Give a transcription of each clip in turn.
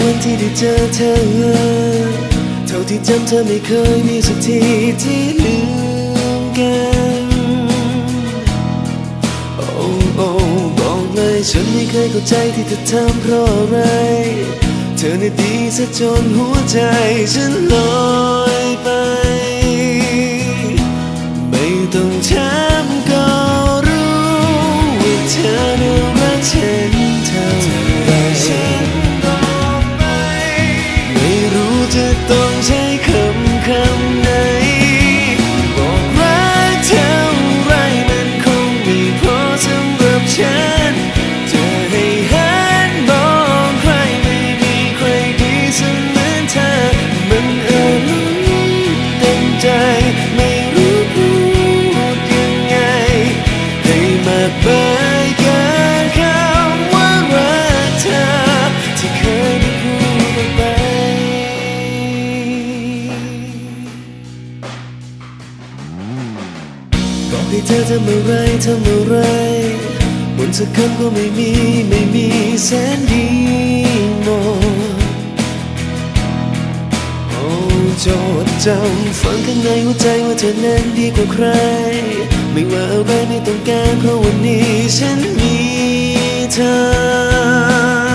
วันที่ได้เจอเธอ เท่าที่จำเธอไม่เคยมีสักทีที่ลืมกัน โอ้โอ้บอกเลยฉันไม่เคยเข้าใจที่เธอทำเพราะอะไร เธอในดีซะจนหัวใจฉันลอย รู้ ให้เธอทำอะไรทำอะไรบนสักคำก็ไม่มีไม่มีแสนดีหมดโอ้โจดจำฝังข้างในหัวใจว่าเธอนั้นดีกว่าใคร ไม่ว่าอะไรไม่ต้องการเพราะวันนี้ฉันมีเธอ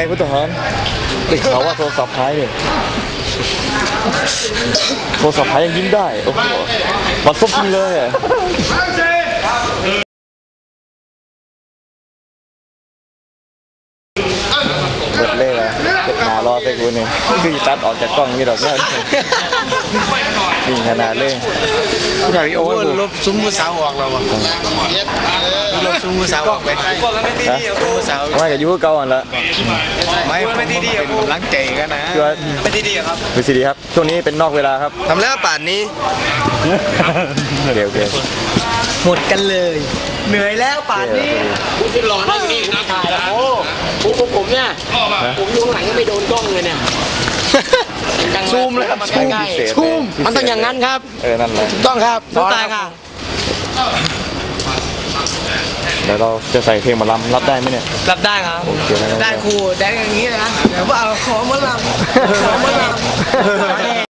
ไงพุทธหารได้ข่าวว่าโทรศัพท์หายเนี่ยโทรศัพท์หายยังยิ้มได้ โอ้โหบัดซบจริงเลยอะ อตัดออกจากกล้องนี่ดอกเบี้ยนี่ขนาดเลยผู้ชายโอ้โอ้ยยลบซุ้มมือสาวออกแล้ววะลบซุ้มมือสาวออกไปฮะซุ้มมือสาวไม่กับยูเก่าอันละไม่ผมเป็นกำลังใจกันนะคือว่าเป็นที่ดีครับดูสิดีครับช่วงนี้เป็นนอกเวลาครับทำแล้วป่านนี้โอเคโอเคหมดกันเลย เหนื่อยแล้วป่านนี้หล่อนั่งนี่ถ่ายแล้วโอ้ผมผมผมเนี่ยผมอยู่ข้างหลังยังไม่โดนกล้องเลยเนี่ย ซูมเลยครับมันซูมใกล้พิเศษๆซูมเลยมันต้องอย่างนั้นครับเออนั่นแหละถูกต้องครับต้องตายค่ะ เดี๋ยวเราจะใส่เพลงหมาลำรับได้ไหมเนี่ย รับได้ครับเดี๋ยวนะได้ครูได้อย่างนี้เลยนะเดี๋ยวว่าเอาขอมาลำขอมาลำ